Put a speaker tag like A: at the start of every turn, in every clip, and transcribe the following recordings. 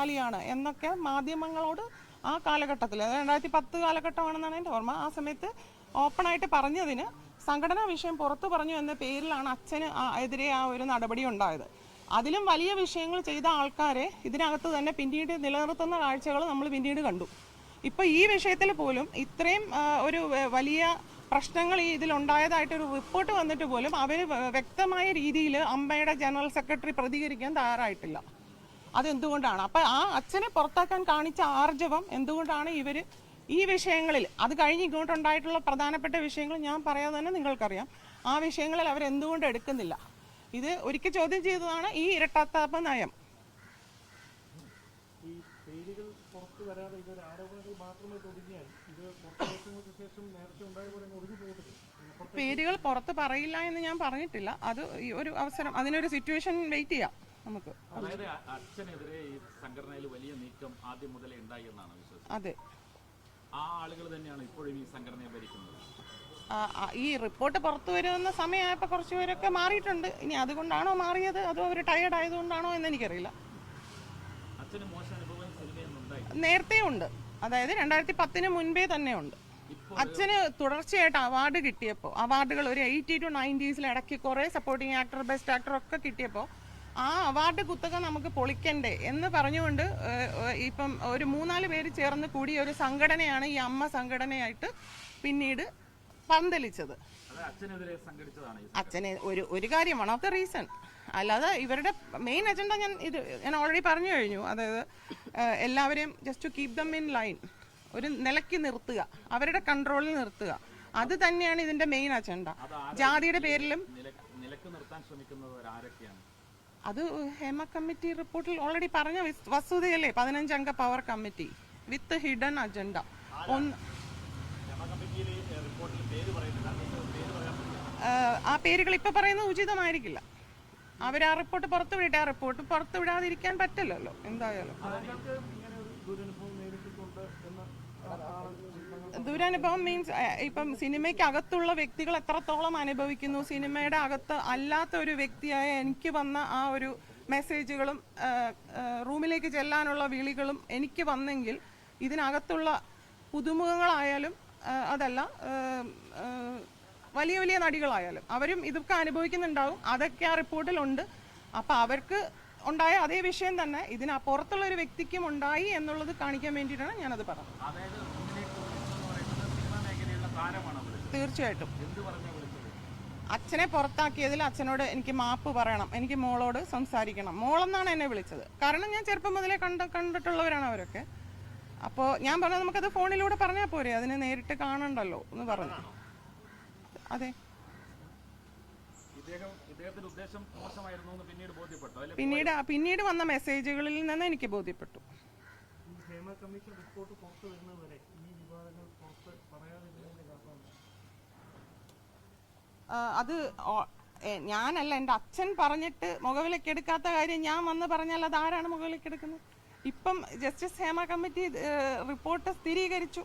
A: ാലിയാണ് എന്നൊക്കെ മാധ്യമങ്ങളോട് ആ കാലഘട്ടത്തിൽ രണ്ടായിരത്തി പത്ത് കാലഘട്ടമാണെന്നാണ് എന്റെ ഓർമ്മ. ആ സമയത്ത് ഓപ്പണായിട്ട് പറഞ്ഞതിന് സംഘടനാ വിഷയം പുറത്തു പറഞ്ഞു എന്ന പേരിലാണ് അച്ഛന് എതിരെ ആ ഒരു നടപടി ഉണ്ടായത്. അതിലും വലിയ വിഷയങ്ങൾ ചെയ്ത ആൾക്കാരെ ഇതിനകത്ത് തന്നെ പിന്നീട് നിലനിർത്തുന്ന കാഴ്ചകൾ നമ്മൾ പിന്നീട് കണ്ടു. ഇപ്പൊ ഈ വിഷയത്തിൽ പോലും ഇത്രയും ഒരു വലിയ പ്രശ്നങ്ങൾ ഈ ഒരു റിപ്പോർട്ട് വന്നിട്ട് പോലും അവർ വ്യക്തമായ രീതിയിൽ അമ്മയുടെ ജനറൽ സെക്രട്ടറി പ്രതികരിക്കാൻ തയ്യാറായിട്ടില്ല. അതെന്തുകൊണ്ടാണ്? അപ്പൊ ആ അച്ഛനെ പുറത്താക്കാൻ കാണിച്ച ആർജവം എന്തുകൊണ്ടാണ് ഇവർ ഈ വിഷയങ്ങളിൽ അത് കഴിഞ്ഞ് ഇങ്ങോട്ടുണ്ടായിട്ടുള്ള പ്രധാനപ്പെട്ട വിഷയങ്ങൾ ഞാൻ പറയാതെ തന്നെ നിങ്ങൾക്കറിയാം. ആ വിഷയങ്ങളിൽ അവർ എന്തുകൊണ്ട് എടുക്കുന്നില്ല? ഇത് ഒരിക്കൽ ചോദ്യം ചെയ്തതാണ് ഈ ഇരട്ടാത്താപ്പ നയം.
B: പേരുകൾ പുറത്ത്
A: പറയില്ല എന്ന് ഞാൻ പറഞ്ഞിട്ടില്ല. അത് ഒരു അവസരം അതിനൊരു സിറ്റുവേഷൻ വെയിറ്റ് ചെയ്യാം. നമുക്ക്.
C: അതായത് അച്ഛനെതിരെ ഈ സംഘടനയിൽ വലിയ നീക്കം ആദ്യം മുതലേ ഉണ്ടായി എന്നാണ് വിശ്വസിക്കുന്നത്.
A: അതെ.
C: ആ ആളുകൾ തന്നെയാണ് ഇപ്പോഴും ഈ സംഘടനയെ ഭരിക്കുന്നത്.
A: ഈ റിപ്പോർട്ട് പുറത്തു വരുന്ന സമയമായപ്പോൾ കുറച്ച് പേരൊക്കെ മാറിയിട്ടുണ്ട്. ഇനി അതുകൊണ്ടാണോ മാറിയത്? അതോ അവർ ടയേർഡ് ആയതുകൊണ്ടാണോ എന്ന് എനിക്കറിയില്ല നേരത്തെ ഉണ്ട്. അതായത് രണ്ടായിരത്തി പത്തിന് മുൻപേ തന്നെ ഉണ്ട്. അച്ഛന് തുടർച്ചയായിട്ട് അവാർഡ് കിട്ടിയപ്പോൾ അവാർഡുകൾ ഒരു എയ്റ്റി ടു നയന്റീസിൽ ഇടയ്ക്ക് കുറേ സപ്പോർട്ടിങ് ആക്ടർ ബെസ്റ്റ് ആക്ടർ ഒക്കെ കിട്ടിയപ്പോൾ ആ അവാർഡ് കുത്തക നമുക്ക് പൊളിക്കണ്ടേ എന്ന് പറഞ്ഞുകൊണ്ട് ഇപ്പം ഒരു മൂന്നാൽ പേര് ചേർന്ന് കൂടിയ ഒരു സംഘടനയാണ് ഈ അമ്മ സംഘടനയായിട്ട് പിന്നീട് പന്തലിച്ചത്. അച്ഛനെ ഒരു ഒരു കാര്യം വൺ ഓഫ് ദ റീസൺ അല്ലാതെ ഇവരുടെ മെയിൻ അജണ്ട ഞാൻ ഇത് ഞാൻ ഓൾറെഡി പറഞ്ഞു കഴിഞ്ഞു. അതായത് എല്ലാവരെയും just to keep them in line ഒരു നിലയ്ക്ക് നിർത്തുക അവരുടെ കൺട്രോളിൽ നിർത്തുക. അത് തന്നെയാണ് ഇതിന്റെ മെയിൻ അജണ്ട ജാതിയുടെ പേരിലും
C: നില നിലയ്ക്ക് നിർത്താൻ ശ്രമിക്കുന്നത് ആരൊക്കെയാണ്
A: അത് ഹേമ കമ്മിറ്റി റിപ്പോർട്ടിൽ ഓൾറെഡി പറഞ്ഞ വിസ്- വസ്തുതയല്ലേ? പതിനഞ്ചംഗ power committee with hidden agenda ഒന്ന് ആ പേരുകൾ ഇപ്പൊ പറയുന്നത് ഉചിതമായിരിക്കില്ല. അവർ ആ റിപ്പോർട്ട് പുറത്തുവിടട്ടെ. ആ റിപ്പോർട്ട് പുറത്തുവിടാതിരിക്കാൻ പറ്റില്ലല്ലോ. എന്തായാലും.
B: ദുരനുഭവം
A: മീൻസ് ഇപ്പം സിനിമയ്ക്ക് അകത്തുള്ള വ്യക്തികൾ എത്രത്തോളം അനുഭവിക്കുന്നു സിനിമയുടെ അകത്ത് അല്ലാത്ത ഒരു വ്യക്തിയായ എനിക്ക് വന്ന ആ ഒരു മെസ്സേജുകളും റൂമിലേക്ക് ചെല്ലാനുള്ള വിളികളും എനിക്ക് വന്നെങ്കിൽ ഇതിനകത്തുള്ള പുതുമുഖങ്ങളായാലും അതല്ല വലിയ വലിയ നടികളായാലും അവരും ഇതൊക്കെ അനുഭവിക്കുന്നുണ്ടാവും. അതൊക്കെ ആ റിപ്പോർട്ടിലുണ്ട് അപ്പോൾ അവർക്ക് ഉണ്ടായ അതേ വിഷയം തന്നെ ഇതിനപ്പുറത്തുള്ള ഒരു വ്യക്തിക്കും ഉണ്ടായി എന്നുള്ളത് കാണിക്കാൻ വേണ്ടിയിട്ടാണ് ഞാനത് പറഞ്ഞത്. തീർച്ചയായിട്ടും. അച്ഛനെ പുറത്താക്കിയതിൽ അച്ഛനോട് എനിക്ക് മാപ്പ് പറയണം. എനിക്ക് മോളോട് സംസാരിക്കണം. മോളെന്നാണ് എന്നെ വിളിച്ചത്. കാരണം ഞാൻ ചെറുപ്പം മുതലേ കണ്ട കണ്ടിട്ടുള്ളവരാണ് അവരൊക്കെ. അപ്പോൾ ഞാൻ പറഞ്ഞു നമുക്കത് ഫോണിലൂടെ പറഞ്ഞാൽ പോരെ. അതിനെ നേരിട്ട് കാണണ്ടല്ലോ എന്ന് പറഞ്ഞു. അതെ.
C: ഇദ്ദേഹം ഉദ്ദേശം മോശമായിരുന്നു എന്ന് പിന്നീട് ബോധ്യപ്പെട്ടു? അല്ലെ
A: പിന്നീട് പിന്നീട് വന്ന മെസ്സേജുകളിൽ നിന്ന് എനിക്ക് ബോധ്യപ്പെട്ടു
B: ഈ ഹേമ കമ്മീഷൻ റിപ്പോർട്ട് പുറത്തു വരുന്നത് വരെ ഈ വിവാദങ്ങൾ പുറത്ത് പറയാതിരുന്നതിന്റെ കാരണം
A: ആ, അത് ഞാനല്ല എന്റെ അച്ഛൻ പറഞ്ഞിട്ട് മുഖവിലേക്ക് എടുക്കാത്ത കാര്യം ഞാൻ വന്ന് പറഞ്ഞാൽ അത് ആരാണ് മുഖവിലേക്ക് എടുക്കുന്നത്? ഇപ്പം ജസ്റ്റിസ് ഹേമ കമ്മിറ്റി റിപ്പോർട്ട് സ്ഥിരീകരിച്ചു.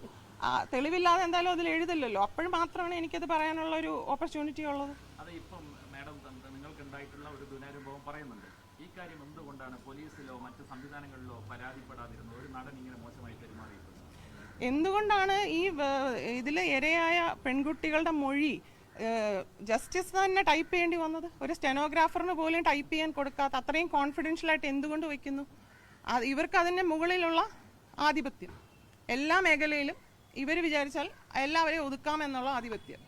A: തെളിവില്ലാതെ എന്തായാലും അതിൽ എഴുതില്ലല്ലോ. അപ്പോഴും മാത്രമാണ് എനിക്കത് പറയാനുള്ള ഒരു ഓപ്പർച്യൂണിറ്റി ഉള്ളത്.
C: അത് ഇപ്പം മാഡം നിങ്ങൾക്ക് ഉണ്ടായിട്ടുള്ള ഒരു ദുരനുഭവം പറയുന്നുണ്ട്. ഈ കാര്യം എന്തുകൊണ്ടാണ് പോലീസിലോ മറ്റ് സംവിധാനങ്ങളിലോ പരാതിപ്പെടാതിരുന്നത്? ഒരു നടൻ ഇങ്ങനെ മോശമായി പെരുമാറിയിട്ടുള്ളത്
A: എന്തുകൊണ്ടാണ് ഈ ഇതിലെ ഇരയായ പെൺകുട്ടികളുടെ മൊഴി ജസ്റ്റിസ് തന്നെ ടൈപ്പ് ചെയ്യേണ്ടി വന്നത്? ഒരു സ്റ്റെനോഗ്രാഫറിന് പോലും ടൈപ്പ് ചെയ്യാൻ കൊടുക്കാത്ത അത്രയും കോൺഫിഡൻഷ്യലായിട്ട് എന്തുകൊണ്ട് വയ്ക്കുന്നു? അത് ഇവർക്ക് അതിന്റെ മുകളിലുള്ള ആധിപത്യം. എല്ലാ മേഖലയിലും ഇവർ വിചാരിച്ചാൽ എല്ലാവരെയും ഒതുക്കാമെന്നുള്ള ആധിപത്യം.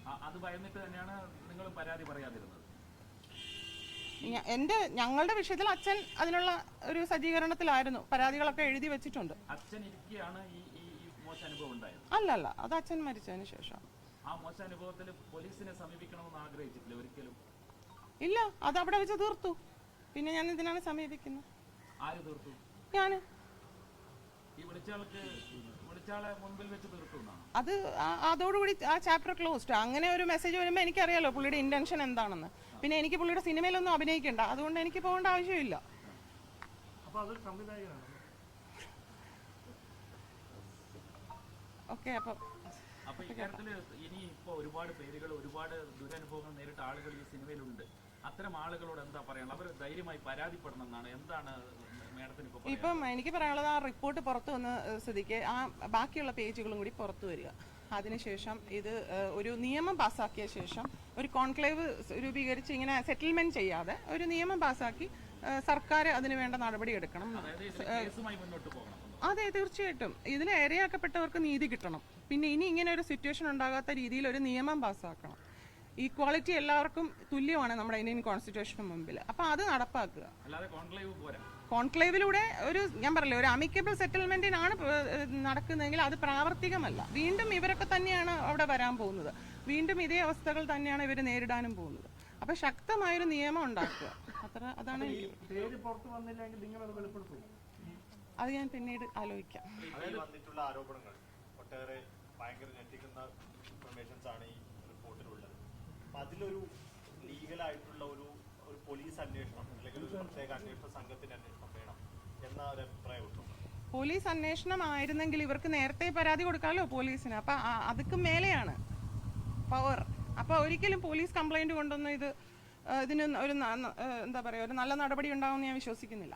A: എന്റെ ഞങ്ങളുടെ വിഷയത്തിൽ അച്ഛൻ അതിനുള്ള ഒരു സജ്ജീകരണത്തിലായിരുന്നു. പരാതികളൊക്കെ എഴുതി വെച്ചിട്ടുണ്ട്.
C: അച്ഛൻ അല്ല
A: അല്ലല്ല അത് അച്ഛൻ മരിച്ചതിന് ശേഷം
C: ആ മോശം അനുഭവത്തിൽ പോലീസിനെ സമീപിക്കണമെന്ന് ആഗ്രഹിച്ചിട്ടില്ല ഒരിക്കലും?
A: ഇല്ല അത് അവിടെ വെച്ച് തീർത്തു. പിന്നെ ഞാൻ എന്തിനാണ് സമീപിക്കുന്നത്?
C: ആര് തീർത്തു?
A: ഞാൻ
C: ഈ മുൻപിൽ വെച്ച് തീർത്തു എന്നാണ്?
A: അത് ആ- അതോടുകൂടി ആ ചാപ്റ്റർ ക്ലോസ്ഡ് അങ്ങനെ ഒരു മെസ്സേജ് വരുമ്പോൾ എനിക്കറിയാലോ പുള്ളിയുടെ ഇന്റൻഷൻ എന്താണെന്ന്. പിന്നെ എനിക്ക് പുള്ളിയുടെ സിനിമയിലൊന്നും അഭിനയിക്കണ്ട. അതുകൊണ്ട് എനിക്ക് പോകേണ്ട ആവശ്യമില്ല.
B: അപ്പൊ അതൊരു സംവിധായകനാണ്?
A: ഓക്കെ അപ്പം
C: അപ്പൊ കാര്യത്തിൽ ഇനി ഇപ്പൊ ഒരുപാട് പേരുകൾ ഒരുപാട് ദുരനുഭവങ്ങൾ നേരിട്ട ആളുകൾ ഈ സിനിമയിലുണ്ട്. അത്തരം ആളുകളോട് എന്താ പറയാനുള്ളത്? അവർ ധൈര്യമായി പരാതിപ്പെടണം എന്നാണ്. എന്താണ് മാഡത്തിന്
A: ഇപ്പം എനിക്ക് പറയാനുള്ളത് ആ റിപ്പോർട്ട് പുറത്തു വന്ന സ്ഥിതിക്ക് ആ ബാക്കിയുള്ള പേജുകളും കൂടി പുറത്തു വരിക. അതിനുശേഷം ഇത് ഒരു നിയമം പാസ്സാക്കിയ ശേഷം ഒരു കോൺക്ലേവ് രൂപീകരിച്ച് ഇങ്ങനെ സെറ്റിൽമെന്റ് ചെയ്യാതെ ഒരു നിയമം പാസ്സാക്കി സർക്കാർ അതിനുവേണ്ട നടപടി എടുക്കണം. അതെ തീർച്ചയായിട്ടും. ഇതിൽ ഇരയാക്കപ്പെട്ടവർക്ക് നീതി കിട്ടണം. പിന്നെ ഇനി ഇങ്ങനെ ഒരു സിറ്റുവേഷൻ ഉണ്ടാകാത്ത രീതിയിൽ ഒരു നിയമം പാസ്സാക്കണം ഈക്വാളിറ്റി എല്ലാവർക്കും തുല്യമാണ് നമ്മുടെ ഇന്ത്യൻ കോൺസ്റ്റിറ്റ്യൂഷന് മുമ്പിൽ. അപ്പോൾ അത് നടപ്പാക്കുക.
C: അല്ലാതെ കോൺക്ലേവ് പോരാ.
A: കോൺക്ലേവിലൂടെ ഒരു ഞാൻ പറയില്ല ഒരു അമിക്കബിൾ സെറ്റിൽമെന്റിനാണ് നടക്കുന്നതെങ്കിൽ അത് പ്രാവർത്തികമല്ല. വീണ്ടും ഇവരൊക്കെ തന്നെയാണ് അവിടെ വരാൻ പോകുന്നത്. വീണ്ടും ഇതേ അവസ്ഥകൾ തന്നെയാണ് ഇവർ നേരിടാനും പോകുന്നത്. അപ്പൊ ശക്തമായൊരു നിയമം ഉണ്ടാക്കുക. അത്ര അതാണ് എനിക്ക്
B: പേര് പുറത്ത് വന്നില്ലെങ്കിൽ നിങ്ങൾ അത് വെളിപ്പെടുത്തും
A: അത് ഞാൻ പിന്നീട് ആലോചിക്കാം.
D: വന്നിട്ടുള്ള ആരോപണങ്ങൾ ഒട്ടേറെ ഭയങ്കര ഞെട്ടിക്കുന്ന ഇൻഫർമേഷൻസ് ആണ് ഈ റിപ്പോർട്ടിലുള്ളത്. അപ്പൊ അതിലൊരു ലീഗലായിട്ടുള്ള ഒരു ഒരു പോലീസ് അന്വേഷണം അല്ലെങ്കിൽ ഒരു പ്രത്യേക അന്വേഷണ സംഘത്തിന്റെ അന്വേഷണം വേണം എന്ന ഒരു അഭിപ്രായമുണ്ടോ
A: പോലീസ് അന്വേഷണം ആയിരുന്നെങ്കിൽ ഇവർക്ക് നേരത്തെ പരാതി കൊടുക്കാമല്ലോ പോലീസിന്. അപ്പൊ അതുക്കും മേലെയാണ് പവർ അപ്പൊ ഒരിക്കലും പോലീസ് കംപ്ലൈന്റ് കൊണ്ടൊന്നും ഇത് ഇതിന് ഒരു എന്താ പറയാ ഒരു നല്ല നടപടി ഉണ്ടാവുമെന്ന് ഞാൻ വിശ്വസിക്കുന്നില്ല.